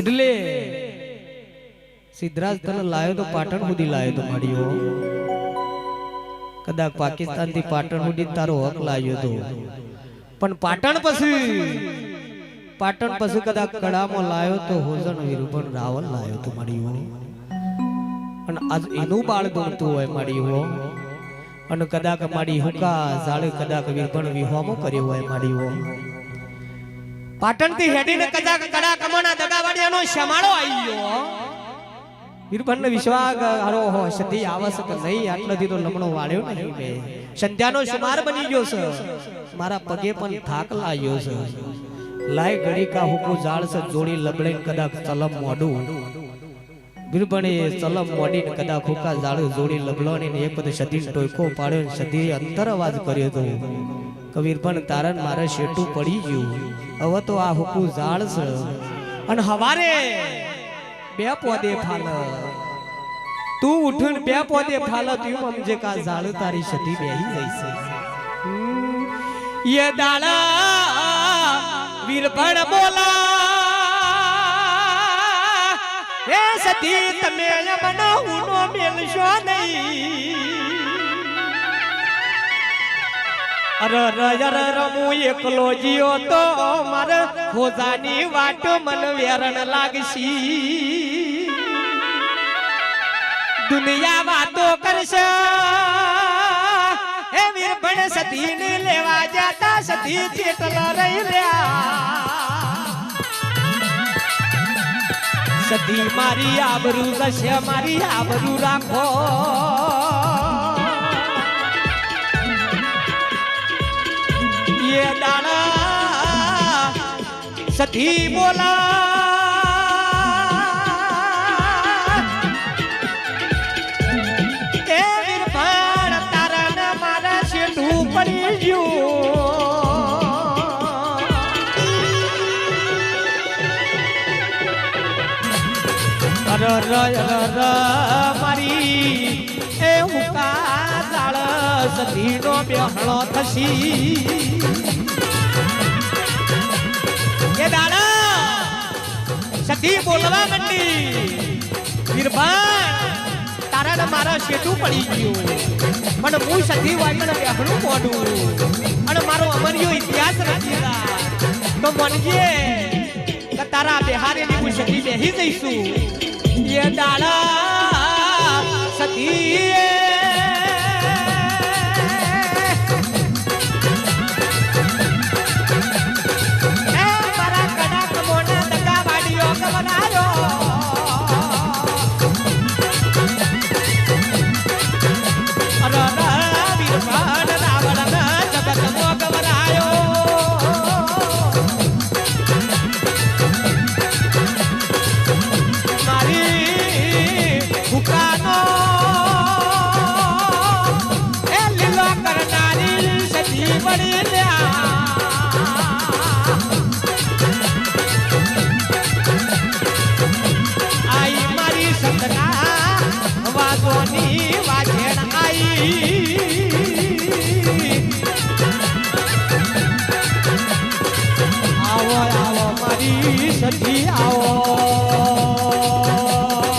એટલે સિદ્ધરાજ તને લાયો તો પાટણ સુધી લાયો તો મળ્યો. કદાચ પાકિસ્તાનથી પાટણ સુધી તારો હક લાવ્યો તો. પણ પાટણ પછી પાટણ પછી કદાચ કડામાં લાયો તો હોજન વીરપણ રાવલ લાયો તો મળ્યો. અને આજ એનું બાળ ગણતું હોય મળ્યો અને કદાચ માડી હુકા ઝાડે કદાચ વિરપણ વિહોમો કર્યો હોય મળ્યો. પાટણથી હેડીને કદાચ કડા કમાણા દગાવાડિયાનો શમાળો આવી ગયો. વીરભન વિશ્વાસ હારો હો સતી આવસ તો નહીં આટલાથી તો લમણો વાળ્યો નહીં બે સંધ્યાનો સુમાર બની ગયો છે મારા પગે પણ થાક લાગ્યો છે લાય ઘડી કા હુકુ જાળ છે જોડી લબડે કદાચ ચલમ મોડું. બિરબણે ચલમ મોડી કદા હુકા જાળ જોડી લબલોની ને એક પદ સદી ટોયકો પાડ્યો સતિ સદી અંતર અવાજ કર્યો તો કબીર પણ તારણ મારે શેટું પડી ગયું. હવે તો આ હુકું જાળ છે. અને હવારે બે પોદે ફાલ. તું ઉઠન બે પોદે ફાલ, તું સમજે કા ઝાડ તારી સતી બેહી જઈશે યે દાડા વીરભણ બોલા. એ સતી તમે યમનો ઉનો મેલશો નહીં. અર રયર રમું એકલો જીયો તો મારે ખોજાની વાટ મન વેરણ લાગશી. દુનિયા વાતો કરશે. હે વીરભણ સતી ને લેવા જતા સતી ચેટલા રહી રહ્યા. સતી મારી આબરૂ જશે મારી આબરૂ રાખો. એ દાણા સતી બોલા. એ નિર્ભર તારણ મારા શેઠું પડી ગયું. અર મારી, એ હું કા સતીનો બેહણો થશી. એ દાડા! સતી બોલવા મંડી. વીરભાન તારા ને મારા શેઠું પડી ગયું. પણ હું સતી વાગણ બેહણું મોઢું. અને મારો અમર્યો ઇતિહાસ નથી તો મનજે કે તારા બેહારે ની હું સતી બેહી જઈશું. એ દાડા સતી સોની વાઘેણ આઈ? આવો આવો મારી સખી આવો.